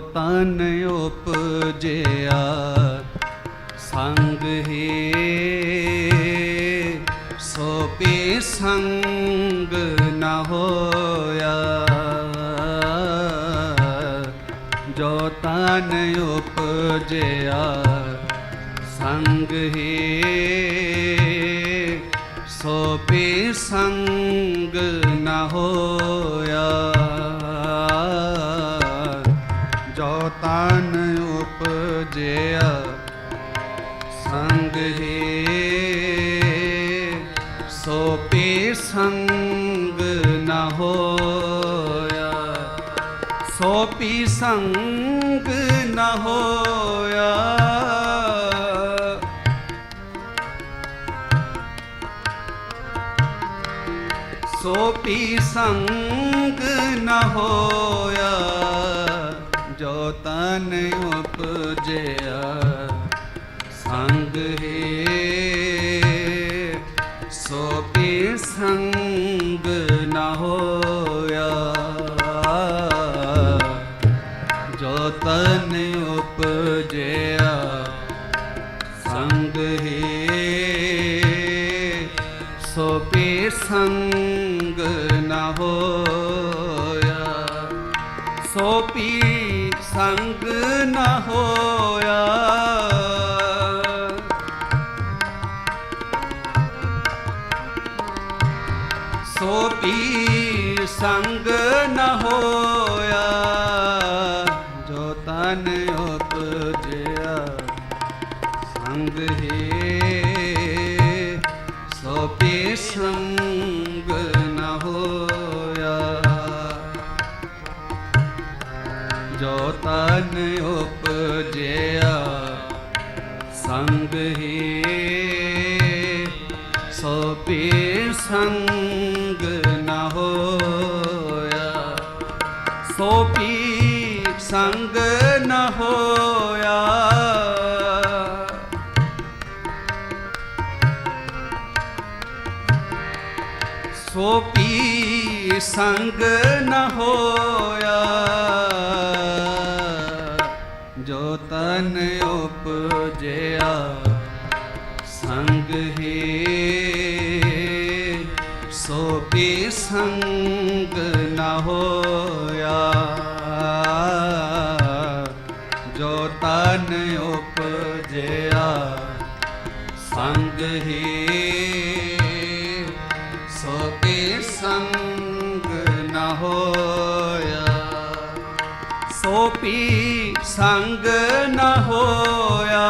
ਤਨ ਉਪਜਿਆ, ਸੰਗ ਹੀ ਸੋ ਪੀ ਸੰਗ ਨ ਹੋਇਆ। ਜੋ ਤਨ ਉਪਜਿਆ, ਸੰਗ ਹੀ ਸੋ ਪੀ ਸੰਗ ਨਾ ਹੋਇਆ। ਜੋ ਤਨ ਉਪਜਿਆ, ਸੰਗ ਹੀ, ਸੋ ਪੀ ਸੰਗ ਨ ਹੋਇਆ। ਸੋ ਪੀ ਸੰਗ ਨ ਹੋਇਆ। ਸੋ ਪੀ ਸੰਗ ਨ ਹੋਇਆ। ਹੋਇਆ। ਸੋ ਪੀ ਸੰਗ ਨ ਹੋਇਆ। ਸੋ ਪੀ ਸੰਗ ਨਾ ਹੋਇਆ। ਸੋ ਪੀ ਸੰਗ ਨ ਹੋਇਆ? ਜੋ ਤਨ ਉਪਜਿਆ, ਸੰਗ ਹੀ। ਸੋ ਪੀ ਸੰਗ ਨ ਹੋਇਆ ਸੰਗ ਨ ਹੋਇਆ।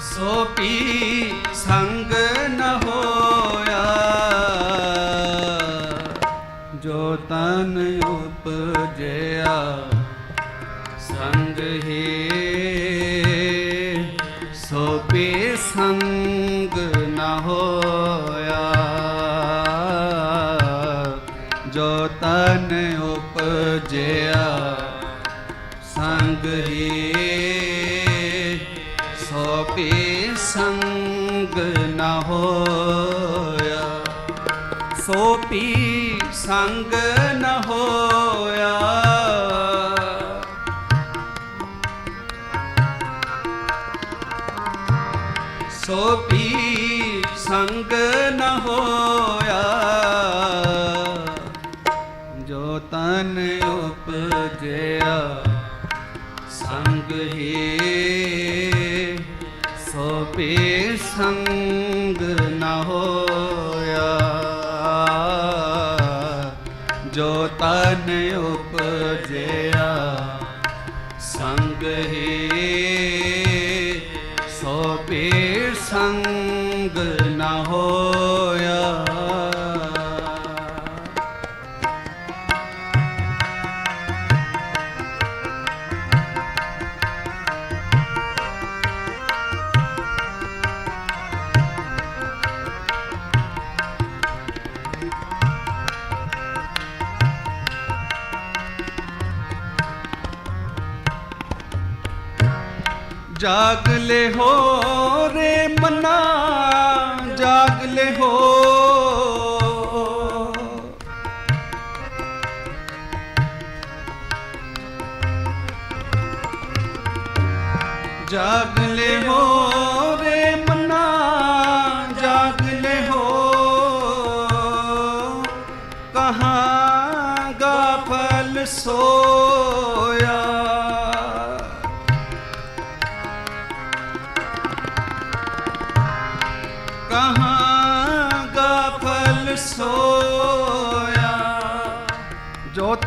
ਸੋ ਪੀ ਸੰਗ ਨ ਹੋਇਆ। ਜੋ ਤਨ ਉਪਜਿਆ, ਸੰਗ ਹੀ, ਸੋ ਪੀ ਸੰਗ ਸੰਗ ਨ ਹੋਇਆ। ਸੋ ਪੀ ਸੰਗ ਨ ਹੋਇਆ। ਜੋ ਤਨ ਉਪਜਿਆ ਸੰਗ ਹੀ ਉਪਜਿਆ ਸੰਗ ਹੀ ਜਾਗ ਲੈ ਹੋ ਰੇ ਮਨਾ, ਜਾਗ ਲੈ ਹੋ। ਜਾਗ ਲੈ ਹੋ ਰੇ ਮਨਾ, ਜਾਗ ਲੈ ਹੋ। ਕਹਾ ਗਾ ਸੋ।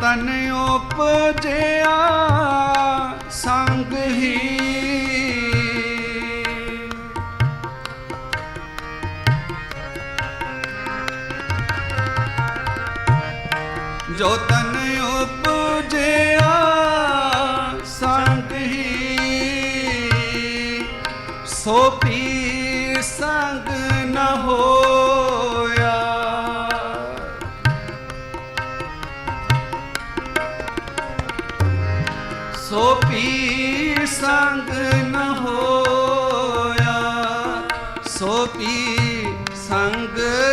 ਤਨ ਉਪਜਿਆ ਸੰਗ ਹੀ। ਜੋ ਤਨ ਉਪਜਿਆ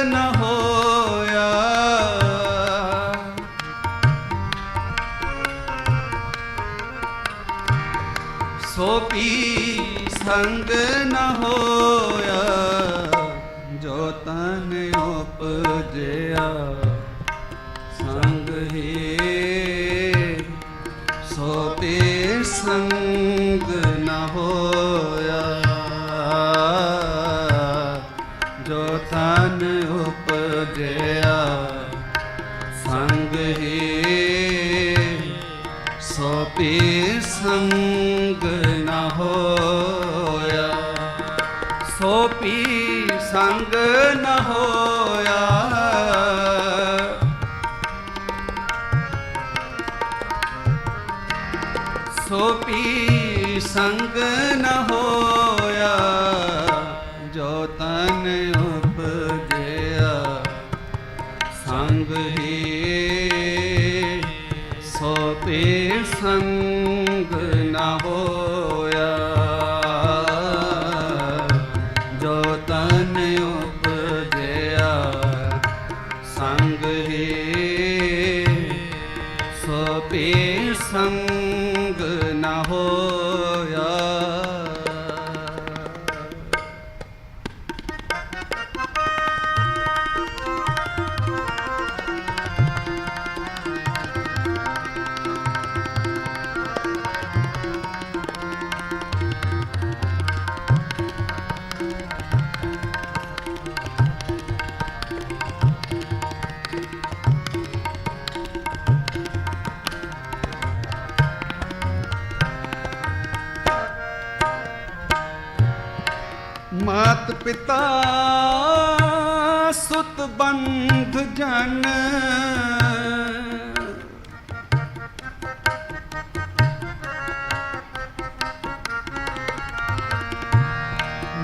ਨ ਹੋਇਆ। ਸੋ ਪੀ ਸੰਗ ਨ ਹੋਇਆ ਜੋ ਤਨ ਉਪਜਿਆ ਜੋ ਤਨ ਉਪਜਿਆ, ਸੰਗ ਹੀ ਸੋ ਪੀ ਸੰਗ ਨਾ ਹੋਇਆ। ਸੋ ਪੀ ਸੰਗ ਨ ਹੋਇਆ। ਸੋ ਪੀ ਸੰਗ ਜੋ ਤਨ ਉਪਜਿਆ ਸੰਗ ਹੀ ਸੋ ਸੰਗ ਮਾਤ ਪਿਤਾ ਸੁਤ ਬੰਧ ਜਨ।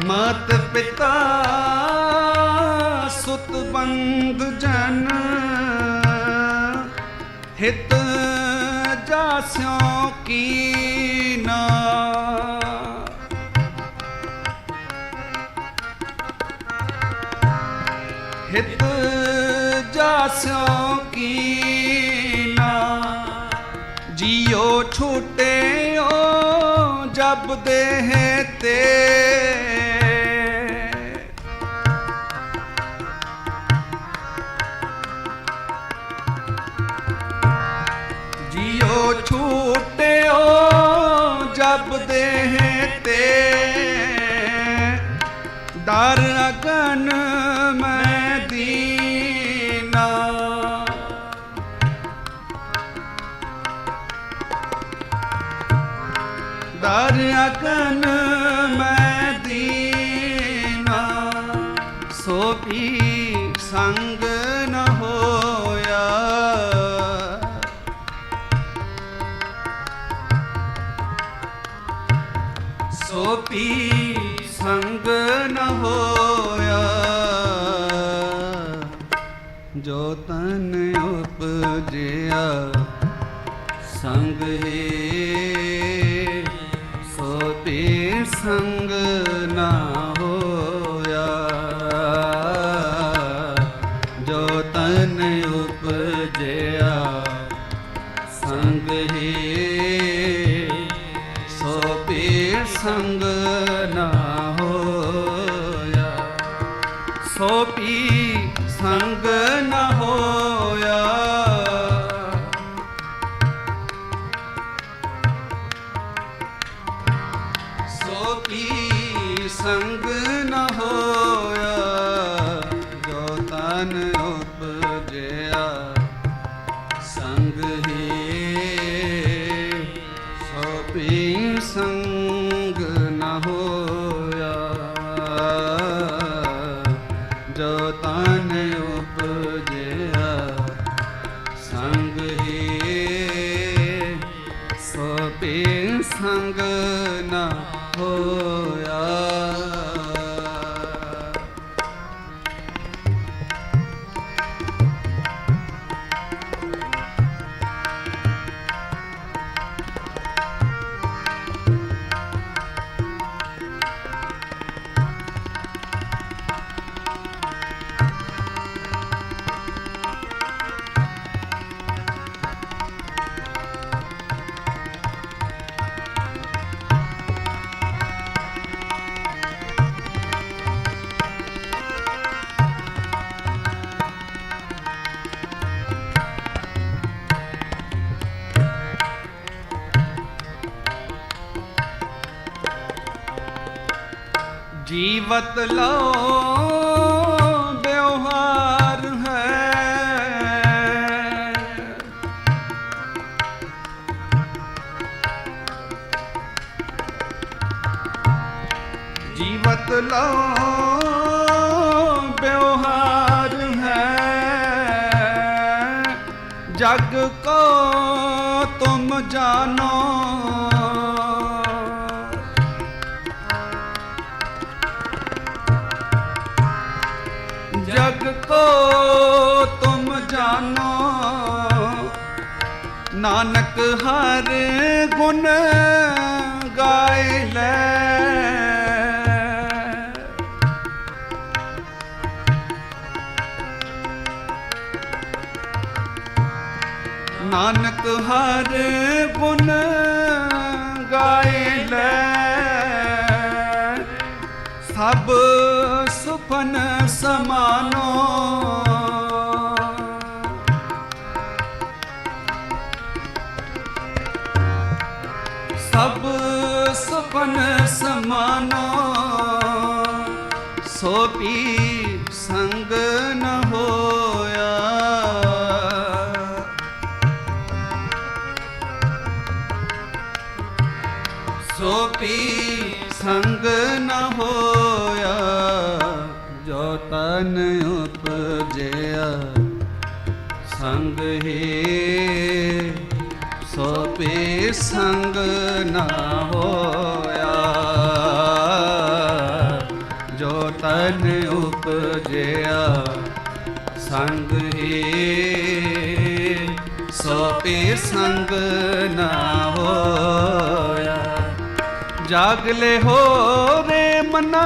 ਮਾਤ ਪਿਤਾ ਸੁਤ ਬੰਧ ਜਨ। ਹਿਤ ਜਾਸਿਓ ਕੀਨਾ ਜਾਸਿਓ ਕੀਨਾ ਜਿਉ ਛੂਟਿਓ ਜਬ ਦੇਹ ਤੇ। ਜਿਉ ਛੂਟਿਓ ਜਬ ਦੇਹ ਤੇ। ਡਰ ਅਗਨ ਮੈਂ ਡਰ ਅਗਨ ਮੈਂ ਦੀਨਾ, ਸੋ ਪੀ ਸੰਗ ਨ ਹੋਇਆ। ਸੋ ਪੀ ਸੰਗ ਨ ਹੋਇਆ। ਜੋ ਤਨ ਉਪਜਿਆ, ਸੰਗ ਹੀ ਸੰਗ ਨਾ ਹੋਇਆ। ਜੋ ਤਨ ਉਪਜਿਆ ਸੰਗ ਹੀ ਸੋ ਪੀ ਸੰਗ ਸੰਗ ਹੀ ਸੋ ਪੀ ਸੰਗ ਜੀਵਤ ਲਓ ਬਿਵਹਾਰ ਹੈ। ਜੀਵਤ ਲਓ ਬਿਵਹਾਰ ਹੈ। ਜਗ ਕੋ ਤੁਮ ਜਾਨੋ ਨਾਨਕ ਹਰ ਗੁਣ ਗਾਏ ਲੈ। ਨਾਨਕ ਹਰ ਗੁਣ ਗਾਏ ਲੈ। ਸਭ ਸੁਪਨ ਸਮਾਨੋ ਸੁਪਨ ਸਮਾਨੋ, ਸੋ ਪੀ ਸੰਗ ਨ ਹੋਇਆ। ਸੋ ਪੀ ਸੰਗ ਨ ਹੋਇਆ, ਜੋ ਤਨ ਉਪਜਿਆ, ਸੰਗ ਹੀ। ਸੋ ਪੀ ਸੰਗ ਨਾ ਜੋ ਤਨ ਉਪਜਿਆ, ਸੰਗ ਹੀ ਸੋ ਪੀ ਸੰਗ ਨਾ ਹੋਇਆ। ਜਾਗ ਲੈ ਹੋ ਰੇ ਮਨਾ,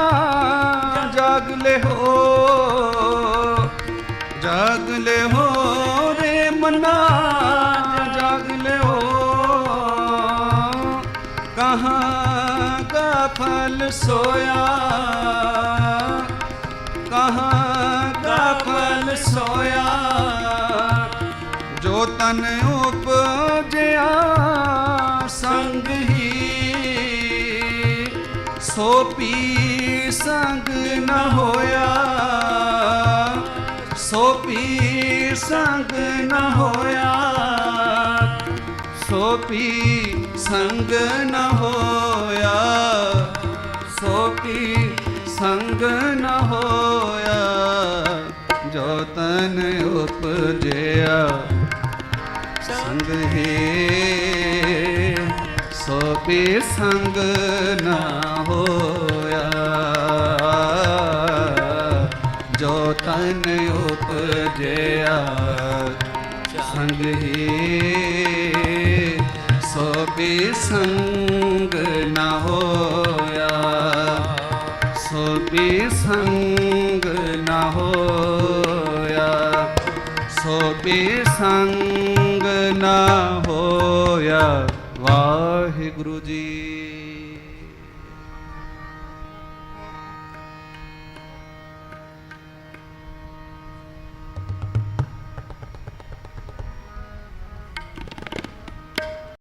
ਜਾਗ ਲੈ ਹੋ, ਜਾਗ ਲੈ ਹੋ ਰੇ ਮਨਾ, ਜਾਗ ਲੈ ਹੋ। ਕਹਾਂ ਕਾ ਫਲ ਸੋਇਆ ਕਹਾਂ ਸੋਇਆ। ਜੋ ਤਨ ਉਪਜਿਆ, ਸੰਗ ਹੀ ਸੋ ਪੀ ਸੰਗ ਨ ਹੋਇਆ। ਸੋ ਪੀ ਸੰਗ ਨ ਹੋਇਆ। ਸੋ ਪੀ ਸੰਗ ਨ ਹੋਇਆ। ਸੋ ਪੀ ਸੰਗ ਉਪਜਿਆ ਸੰਗ ਹੀ, ਸੋ ਪੀ ਸੰਗ ਨਾ ਹੋਇਆ। ਜੋ ਤਨ ਉਪਜਿਆ ਸੰਗ ਹੀ, ਸੋ ਪੀ ਸੰਗ ਨਾ ਹੋਇਆ। ਸੋ ਪੀ ਸੰਗ ਸੋ ਸੰਗ ਨਾ